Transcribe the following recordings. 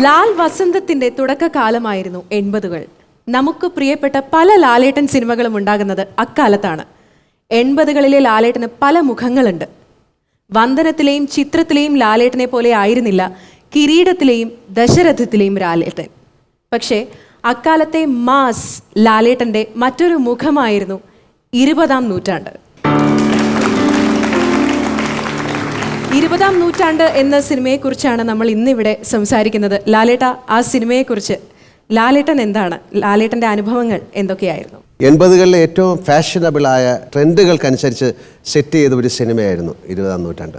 ലാൽ വസന്തത്തിന്റെ തുടക്കകാലമായിരുന്നു എൺപതുകൾ. നമുക്ക് പ്രിയപ്പെട്ട പല ലാലേട്ടൻ സിനിമകളും ഉണ്ടാകുന്നത് അക്കാലത്താണ്. എൺപതുകളിലെ ലാലേട്ടന് പല മുഖങ്ങളുണ്ട്. വന്ദനത്തിലെയും ചിത്രത്തിലെയും ലാലേട്ടനെ പോലെ ആയിരുന്നില്ല കിരീടത്തിലെയും ദശരഥത്തിലെയും ലാലേട്ടൻ. പക്ഷേ അക്കാലത്തെ മാസ് ലാലേട്ടന്റെ മറ്റൊരു മുഖമായിരുന്നു ഇരുപതാം നൂറ്റാണ്ട്. ഇരുപതാം നൂറ്റാണ്ട് എന്ന സിനിമയെക്കുറിച്ചാണ് നമ്മൾ ഇന്നിവിടെ സംസാരിക്കുന്നത്. ലാലേട്ട ആ സിനിമയെക്കുറിച്ച് ലാലേട്ടൻ എന്താണ്? ലാലേട്ടന്റെ അനുഭവങ്ങൾ എന്തൊക്കെയായിരുന്നു? എൺപതുകളിലെ ഏറ്റവും ഫാഷനബിളായ ട്രെൻഡുകൾക്കനുസരിച്ച് സെറ്റ് ചെയ്ത ഒരു സിനിമയായിരുന്നു ഇരുപതാം നൂറ്റാണ്ട്.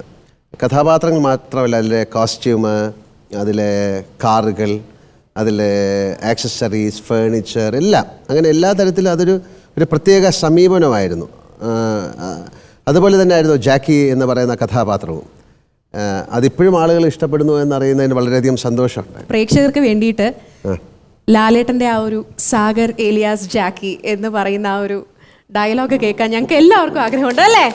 കഥാപാത്രങ്ങൾ മാത്രമല്ല അതിലെ കോസ്റ്റ്യൂമ് അതിലെ കാറുകൾ അതിലെ ആക്സസറീസ് ഫേണിച്ചർ എല്ലാം. അങ്ങനെ എല്ലാ തരത്തിലും അതൊരു ഒരു പ്രത്യേക സമീപനമായിരുന്നു. അതുപോലെ തന്നെ ആയിരുന്നു ജാക്കി എന്ന് പറയുന്ന കഥാപാത്രവും. അതിപ്പോഴും ആളുകൾ ഇഷ്ടപ്പെടുന്നു എന്നറിയുന്നതിന് വളരെയധികം സന്തോഷമുണ്ട്. പ്രേക്ഷകർക്ക് വേണ്ടിയിട്ട് ലാലേട്ടന്റെ ആ ഒരു സാഗർ ഏലിയാസ് ജാക്കി എന്ന് പറയുന്ന ആ ഒരു ഡയലോഗ് കേൾക്കാൻ ഞങ്ങൾക്ക് എല്ലാവർക്കും ആഗ്രഹമുണ്ട് അല്ലേ?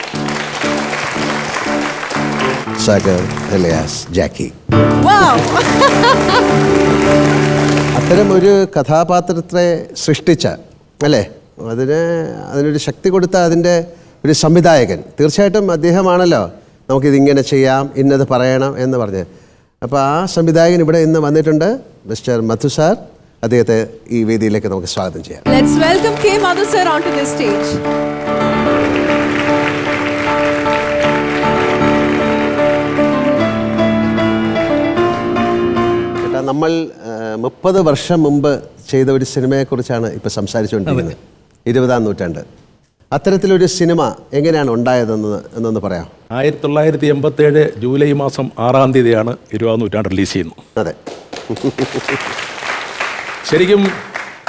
സാഗർ ഏലിയാസ് ജാക്കി! അത്തരം ഒരു കഥാപാത്രത്തെ സൃഷ്ടിച്ച അല്ലേ? അതിന് അതിനൊരു ശക്തി കൊടുത്ത അതിന്റെ ഒരു സംവിധായകൻ. തീർച്ചയായിട്ടും അദ്ദേഹമാണല്ലോ നമുക്കിതിങ്ങനെ ചെയ്യാം ഇന്നത് പറയണം എന്ന് പറഞ്ഞ്. അപ്പോൾ ആ സംവിധായകൻ ഇവിടെ ഇന്ന് വന്നിട്ടുണ്ട്. മിസ്റ്റർ മധു സാർ അദ്ദേഹത്തെ ഈ വേദിയിലേക്ക് നമുക്ക് സ്വാഗതം ചെയ്യാം. Let's welcome K. Madhu sir onto the stage. ചേട്ടാ നമ്മൾ മുപ്പത് വർഷം മുമ്പ് ചെയ്ത ഒരു സിനിമയെക്കുറിച്ചാണ് ഇപ്പോൾ സംസാരിച്ചുകൊണ്ടിരിക്കുന്നത്. ഇരുപതാം നൂറ്റാണ്ട്. അത്തരത്തിലൊരു സിനിമ എങ്ങനെയാണ് ഉണ്ടായതെന്ന് എന്നൊന്ന് പറയാം. ആയിരത്തി തൊള്ളായിരത്തി എൺപത്തേഴ് ജൂലൈ മാസം ആറാം തീയതിയാണ് ഇരുപതാം നൂറ്റാണ്ട് റിലീസ് ചെയ്യുന്നത്. അതെ. ശരിക്കും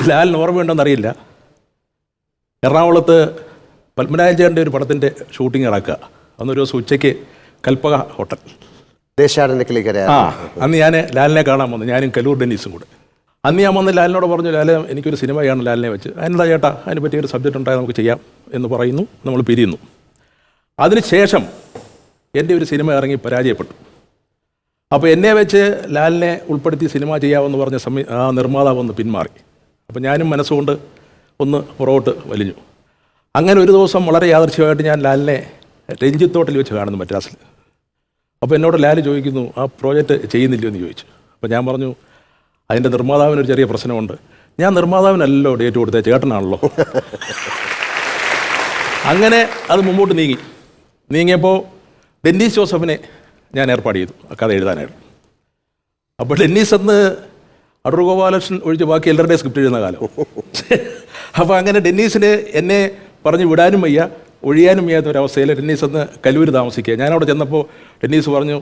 ലാലിന് ഓർമ്മയുണ്ടോ അറിയില്ല എറണാകുളത്ത് പത്മനാഭചേട്ടന്റെ ഒരു പടത്തിന്റെ ഷൂട്ടിംഗ് നടക്കുക. അന്നൊരു ദിവസം ഉച്ചയ്ക്ക് കൽപ്പക ഹോട്ടൽ. ആ അന്ന് ഞാൻ ലാലിനെ കാണാൻ വന്നു. ഞാനും കലൂർ ഡെന്നീസും കൂടെ. അന്ന് ഞാൻ വന്ന് ലാലിനോട് പറഞ്ഞു ലാലെ എനിക്കൊരു സിനിമ ചെയ്യണം ലാലിനെ വെച്ച്. അതിനെന്താ ചേട്ടാ? അതിനെ പറ്റി ഒരു സബ്ജക്റ്റ് ഉണ്ടായാൽ നമുക്ക് ചെയ്യാം എന്ന് പറയുന്നു. നമ്മൾ പിരിയുന്നു. അതിനുശേഷം എന്റെ ഒരു സിനിമ ഇറങ്ങി പരാജയപ്പെട്ടു. അപ്പോൾ എന്നെ വെച്ച് ലാലിനെ ഉൾപ്പെടുത്തി സിനിമ ചെയ്യാമെന്ന് പറഞ്ഞ സമയ ആ നിർമ്മാതാവ് ഒന്ന് പിന്മാറി. അപ്പോൾ ഞാനും മനസ്സുകൊണ്ട് ഒന്ന് പുറകോട്ട് വലിഞ്ഞു. അങ്ങനെ ഒരു ദിവസം വളരെ യാദർശ്യമായിട്ട് ഞാൻ ലാലിനെ രഞ്ജിത്തോട്ടിൽ വെച്ച് കാണുന്നു മദ്രാസിൽ. അപ്പോൾ എന്നോട് ലാൽ ചോദിക്കുന്നു ആ പ്രോജക്റ്റ് ചെയ്യുന്നില്ലയോ? എന്ന് ചോദിച്ചു. അപ്പോൾ ഞാൻ പറഞ്ഞു അതിന്റെ നിർമ്മാതാവിനൊരു ചെറിയ പ്രശ്നമുണ്ട്. ഞാൻ നിർമ്മാതാവിനല്ലോ ഡേറ്റ് കൊടുത്തത് ചേട്ടനാണല്ലോ. അങ്ങനെ അത് മുമ്പോട്ട് നീങ്ങി. നീങ്ങിയപ്പോൾ ഡെന്നീസ് ജോസഫിനെ ഞാൻ ഏർപ്പാട് ചെയ്തു. കഥ എഴുതാനായിട്ട് അപ്പോൾ ഡെന്നീസ് അന്ന് അടൂർ ഗോപാലകൃഷ്ണൻ ഒഴിച്ച് ബാക്കി എല്ലാവരുടെയും സ്ക്രിപ്റ്റ് എഴുതുന്ന കാലം. അപ്പോൾ അങ്ങനെ ഡെന്നീസിന് എന്നെ പറഞ്ഞ് വിടാനും വയ്യ ഒഴിയാനും വയ്യാത്ത ഒരവസ്ഥയിൽ ഡെന്നീസ് അന്ന് കലൂർ താമസിക്കുക. ഞാനവിടെ ചെന്നപ്പോൾ ഡെന്നീസ് പറഞ്ഞു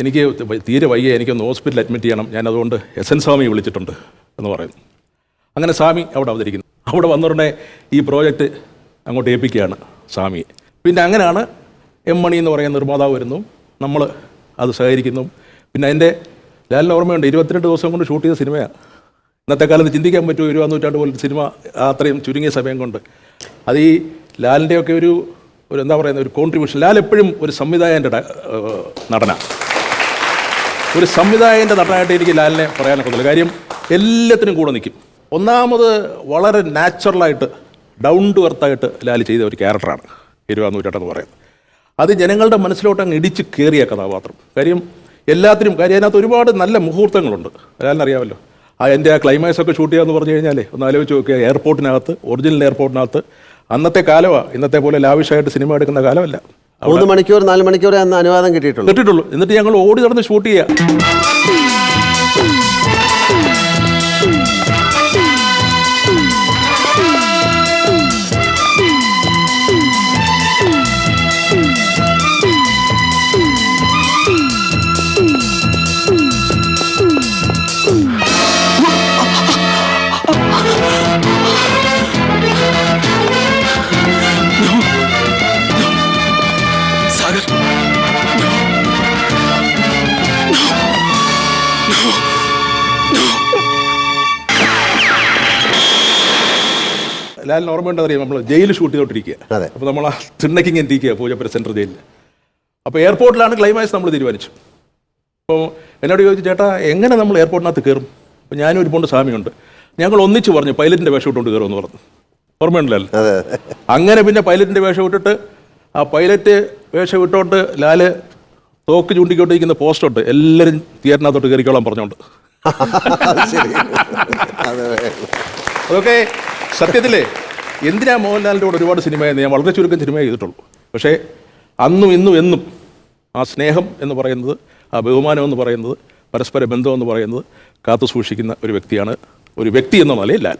എനിക്ക് തീരെ വയ്യ എനിക്കൊന്ന് ഹോസ്പിറ്റലിൽ അഡ്മിറ്റ് ചെയ്യണം. ഞാൻ അതുകൊണ്ട് എസ് എൻ സ്വാമി വിളിച്ചിട്ടുണ്ട് എന്ന് പറയുന്നു. അങ്ങനെ സ്വാമി അവിടെ അവതരിക്കുന്നു. അവിടെ വന്നുടനെ ഈ പ്രോജക്റ്റ് അങ്ങോട്ട് ഏൽപ്പിക്കുകയാണ് സ്വാമിയെ. പിന്നെ അങ്ങനെയാണ് എം മണി എന്ന് പറയുന്ന നിർമ്മാതാവ് വരുന്നു. നമ്മൾ അത് സഹകരിക്കുന്നു. പിന്നെ അതിന്റെ ലാലിന് ഓർമ്മയുണ്ട് ഇരുപത്തിരണ്ട് ദിവസം കൊണ്ട് ഷൂട്ട് ചെയ്ത സിനിമയാണ്. ഇന്നത്തെ കാലത്ത് ചിന്തിക്കാൻ പറ്റുമോ ഇരുപതാം നൂറ്റാണ്ട് പോലത്തെ സിനിമ അത്രയും ചുരുങ്ങിയ സമയം കൊണ്ട്? അത് ഈ ലാലിന്റെയൊക്കെ ഒരു ഒരു എന്താ പറയുന്ന ഒരു കോൺട്രിബ്യൂഷൻ ലാൽ എപ്പോഴും ഒരു സംവിധായകന്റെ നടനാണ്. ഒരു സംവിധായകന്റെ നടനായിട്ട് എനിക്ക് ലാലിനെ പറയാനൊക്കത്തില്ല കാര്യം എല്ലാത്തിനും കൂടെ നിൽക്കും. ഒന്നാമത് വളരെ നാച്ചുറലായിട്ട് ഡൗൺ ടു എർത്തായിട്ട് ലാൽ ചെയ്ത ഒരു ക്യാരക്ടറാണ്. ഇരുപതാം നൂറ്റാട്ടെന്ന് പറയുന്നത്. അത് ജനങ്ങളുടെ മനസ്സിലോട്ട് അങ്ങ് ഇടിച്ച് കയറിയ കഥാപാത്രം. കാര്യം എല്ലാത്തിനും കാര്യം അതിനകത്ത് ഒരുപാട് നല്ല മുഹൂർത്തങ്ങളുണ്ട്. ലാലിനറിയാമല്ലോ ആ എന്റെ ആ ക്ലൈമാക്സ് ഒക്കെ ഷൂട്ട് ചെയ്യാമെന്ന് പറഞ്ഞു കഴിഞ്ഞാൽ ഒന്ന് ആലോചിച്ച് നോക്കിയാൽ എയർപോർട്ടിനകത്ത് ഒറിജിനൽ എയർപോർട്ടിനകത്ത് അന്നത്തെ കാലമാണ് ഇന്നത്തെ പോലെ ലാവിഷായിട്ട് സിനിമ എടുക്കുന്ന കാലമല്ല. മൂന്ന് മണിക്കൂർ നാല് മണിക്കൂർ അന്ന് അനുവാദം കിട്ടിയിട്ടുള്ളൂ. കിട്ടിയിട്ടുള്ളൂ. എന്നിട്ട് ഞങ്ങൾ ഓടി നടന്ന് ഷൂട്ട് ചെയ്യുക ലാലിന് ഓർമ്മയുണ്ടോ അറിയാം നമ്മൾ ജയിൽ ഷൂട്ട് ചെയ്തോണ്ടിരിക്കുക. അതെ. അപ്പോൾ നമ്മൾ ആ തിണ്ണക്കിങ് എന്തിക്കുക പൂജപ്പുര സെൻട്രൽ ജയിലിൽ അപ്പോൾ എയർപോർട്ടിലാണ് ക്ലൈമാക്സ് നമ്മൾ തീരുമാനിച്ചു അപ്പോൾ എന്നോട് ചോദിച്ചു ചേട്ടാ എങ്ങനെ നമ്മൾ എയർപോർട്ടിനകത്ത് കയറും അപ്പോൾ ഞാനും ഒരു പോണ്ട് സ്വാമിയുണ്ട്. ഞങ്ങൾ ഒന്നിച്ച് പറഞ്ഞു പൈലറ്റിന്റെ വേഷം ഇട്ടുകൊണ്ട് കയറുമെന്ന് പറഞ്ഞു. ഓർമ്മയുണ്ടല്ലോ? അങ്ങനെ പിന്നെ പൈലറ്റിന്റെ വേഷം ഇട്ടിട്ട് ആ പൈലറ്റ് വേഷം ഇട്ടുകൊണ്ട് ലാൽ തോക്ക് ചൂണ്ടിക്കൊണ്ടിരിക്കുന്ന പോസ്റ്റുണ്ട് എല്ലാവരും തിയേറ്ററിനകത്തോട്ട് കയറിക്കോളാൻ പറഞ്ഞോണ്ട്. ഓക്കേ അതൊക്കെ സത്യത്തിലേ എന്തിനാ മോഹൻലാലിന്റെ കൂടെ ഒരുപാട് സിനിമ ഞാൻ വളരെ ചുരുക്കം സിനിമ ചെയ്തിട്ടുള്ളൂ. പക്ഷേ അന്നും ഇന്നും എന്നും ആ സ്നേഹം എന്ന് പറയുന്നത് ആ ബഹുമാനം എന്ന് പറയുന്നത് പരസ്പര ബന്ധം എന്ന് പറയുന്നത് കാത്തു സൂക്ഷിക്കുന്ന ഒരു വ്യക്തിയാണ് ഒരു വ്യക്തി എന്ന നിലയിൽ ലാൽ.